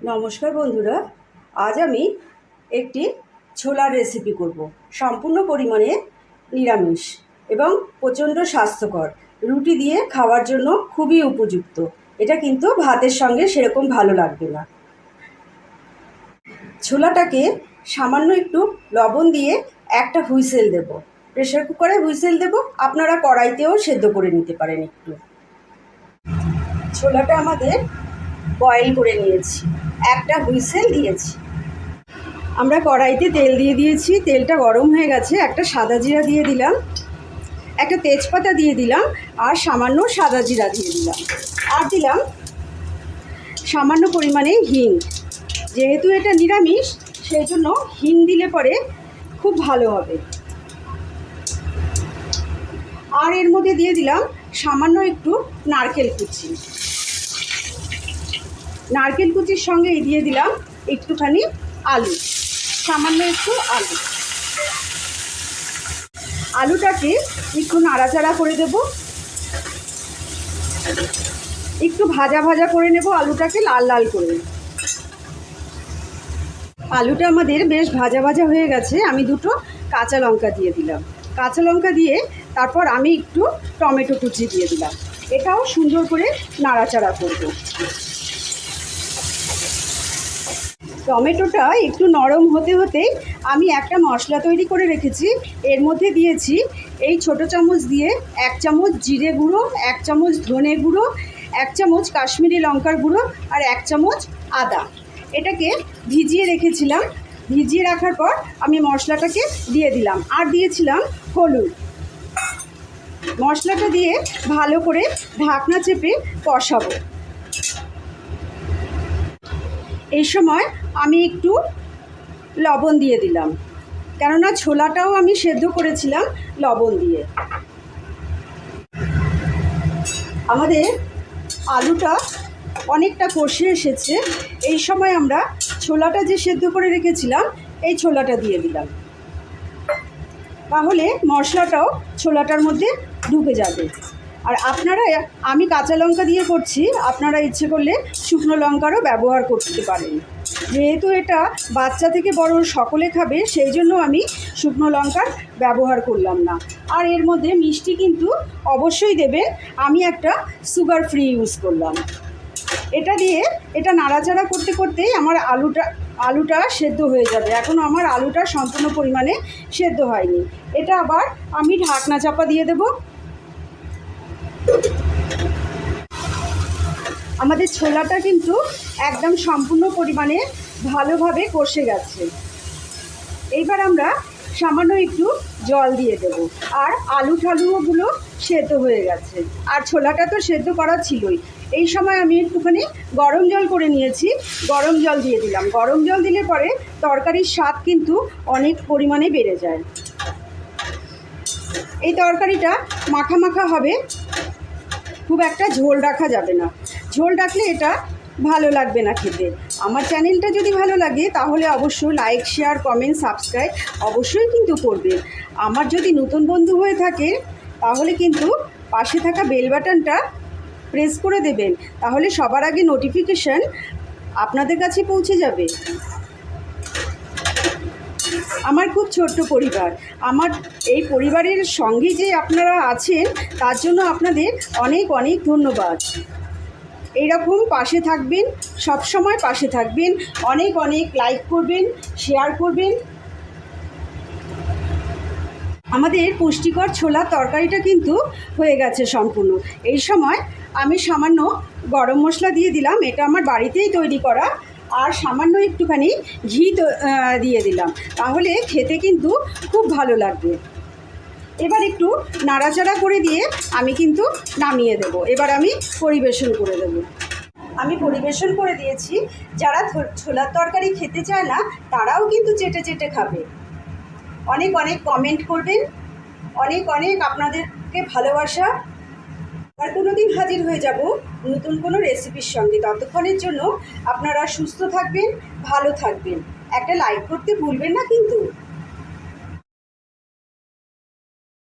নমস্কার বন্ধুরা, আজ আমি একটি ছোলার রেসিপি করব। সম্পূর্ণ পরিমাণে নিরামিষ এবং প্রচণ্ড স্বাস্থ্যকর। রুটি দিয়ে খাওয়ার জন্য খুবই উপযুক্ত। এটা কিন্তু ভাতের সঙ্গে সেরকম ভালো লাগবে না। ছোলাটাকে সামান্য একটু লবণ দিয়ে একটা হুইসেল দেব। প্রেশার কুকারে হুইসেল দেব, আপনারা কড়াইতেও সেদ্ধ করে নিতে পারেন একটু। ছোলাটা আমাদের বয়েল করে নিয়েছি। একটা হুইসেল দিয়েছি। আমরা কড়াইতে তেল দিয়ে দিয়েছি, তেলটা গরম হয়ে গেছে, একটা সাদা জিরা দিয়ে দিলাম, একটা তেজপাতা দিয়ে দিলাম, আর সামান্য সাদা জিরা দিয়ে দিলাম। আর দিলাম সামান্য পরিমাণে হিং। যেহেতু এটা নিরামিষ, সেই জন্য হিং দিলে পরে খুব ভালো হবে। আর এর মধ্যে দিয়ে দিলাম সামান্য একটু নারকেল কুচি। নারকেল কুচির সঙ্গে দিয়ে দিলাম একটুখানি আলু, সামান্য একটু আলু। আলুটাকে একটু নাড়াচাড়া করে দেব। একটু ভাজা ভাজা করে নেব আলুটাকে লাল লাল করে। আলুটা আমাদের বেশ ভাজা ভাজা হয়ে গেছে, আমি দুটো কাঁচা লঙ্কা দিয়ে দিলাম। কাঁচা লঙ্কা দিয়ে তারপর আমি একটু টমেটো কুচি দিয়ে দিলাম। এটাও সুন্দর করে নাড়াচাড়া করব। টমেটোটা একটু নরম হতে হতেই আমি একটা মশলা তৈরি করে রেখেছি। এর মধ্যে দিয়েছি এই ছোট চামচ দিয়ে এক চামচ জিরে গুঁড়ো, এক চামচ ধনে গুঁড়ো, এক চামচ কাশ্মীরি লঙ্কার গুঁড়ো আর এক চামচ আদা। এটাকে ভিজিয়ে রেখেছিলাম। ভিজিয়ে রাখার পর আমি মশলাটাকে দিয়ে দিলাম। আর দিয়েছিলাম হলুদ। মশলাটা দিয়ে ভালো করে ঢাকনা চেপে কষাবো। এই সময় আমি একটু লবণ দিয়ে দিলাম। কেননা ছোলাটাও আমি সেদ্ধ করেছিলাম লবণ দিয়ে। আমাদের আলুটা অনেকটা কষে এসেছে। এই সময় আমরা ছোলাটা যে সেদ্ধ করে রেখেছিলাম, এই ছোলাটা দিয়ে দিলাম। তাহলে মশলাটাও ছোলাটার মধ্যে ঢুকে যাবে। আর আপনারা, আমি কাঁচা লঙ্কা দিয়ে করছি, আপনারা ইচ্ছে করলে শুকনো লঙ্কারও ব্যবহার করতে পারেন। যেহেতু এটা বাচ্চা থেকে বড়, সকলে খাবে, সেই জন্য আমি শুকনো লঙ্কার ব্যবহার করলাম না। আর এর মধ্যে মিষ্টি কিন্তু অবশ্যই দেবে, আমি একটা সুগার ফ্রি ইউজ করলাম। এটা দিয়ে এটা নাড়াচাড়া করতে করতেই আমার আলুটা আলুটা সেদ্ধ হয়ে যাবে। এখন আমার আলুটা সম্পূর্ণ পরিমাণে সেদ্ধ হয়নি। এটা আবার আমি ঢাকনা চাপা দিয়ে দেবো। আমাদের ছোলাটা কিন্তু একদম সম্পূর্ণ পরিমাণে ভালোভাবে কষে গেছে। এইবার আমরা সামান্য একটু জল দিয়ে দেব। আর আলু ঠালুগুলো সেদ্ধ হয়ে গেছে। আর ছোলাটা তো সেদ্ধ করা ছিলই। এই সময় আমি একটুখানি গরম জল করে নিয়েছি। গরম জল দিয়ে দিলাম। গরম জল দিলে পরে তরকারির স্বাদ কিন্তু অনেক পরিমাণে বেড়ে যায়। এই তরকারিটা মাখা মাখা হবে। খুব একটা ঝোল রাখা যাবে না। ঝোল রাখলে এটা ভালো লাগবে না খেতে। আমার চ্যানেলটা যদি ভালো লাগে, তাহলে অবশ্যই লাইক শেয়ার কমেন্ট সাবস্ক্রাইব অবশ্যই কিন্তু করবে আমার যদি নতুন বন্ধু হয়ে থাকে, তাহলে কিন্তু পাশে থাকা বেল বাটনটা প্রেস করে দেবেন। তাহলে সবার আগে নোটিফিকেশান আপনাদের কাছে পৌঁছে যাবে। আমার খুব ছোট্ট পরিবার। আমার এই পরিবারের সঙ্গে যে আপনারা আছেন, তার জন্য আপনাদের অনেক অনেক ধন্যবাদ। এইরকম পাশে থাকবেন সব সময় পাশে থাকবেন। অনেক অনেক লাইক করবেন শেয়ার করবেন। আমাদের পুষ্টিকর ছোলা তরকারিটা কিন্তু হয়ে গেছে সম্পূর্ণ। এই সময় আমি সামান্য গরম মশলা দিয়ে দিলাম, এটা আমার বাড়িতেই তৈরি করা। আর সামান্য একটুখানি ঘি দিয়ে দিলাম। তাহলে খেতে কিন্তু খুব ভালো লাগবে। এবার একটু নাড়াচাড়া করে দিয়ে আমি কিন্তু নামিয়ে দেব। এবার আমি পরিবেশন করে দেব। আমি পরিবেশন করে দিয়েছি। যারা ছোলার তরকারি খেতে চায় না, তারাও কিন্তু চেটে চেটে খাবে। অনেক অনেক কমেন্ট করবেন। অনেক অনেক আপনাদেরকে ভালোবাসা। আর কোনো দিন হাজির হয়ে যাব নতুন কোনো রেসিপির সঙ্গে। ততক্ষণের জন্য আপনারা সুস্থ থাকবেন, ভালো থাকবেন। একটা লাইক করতে ভুলবেন না কিন্তু।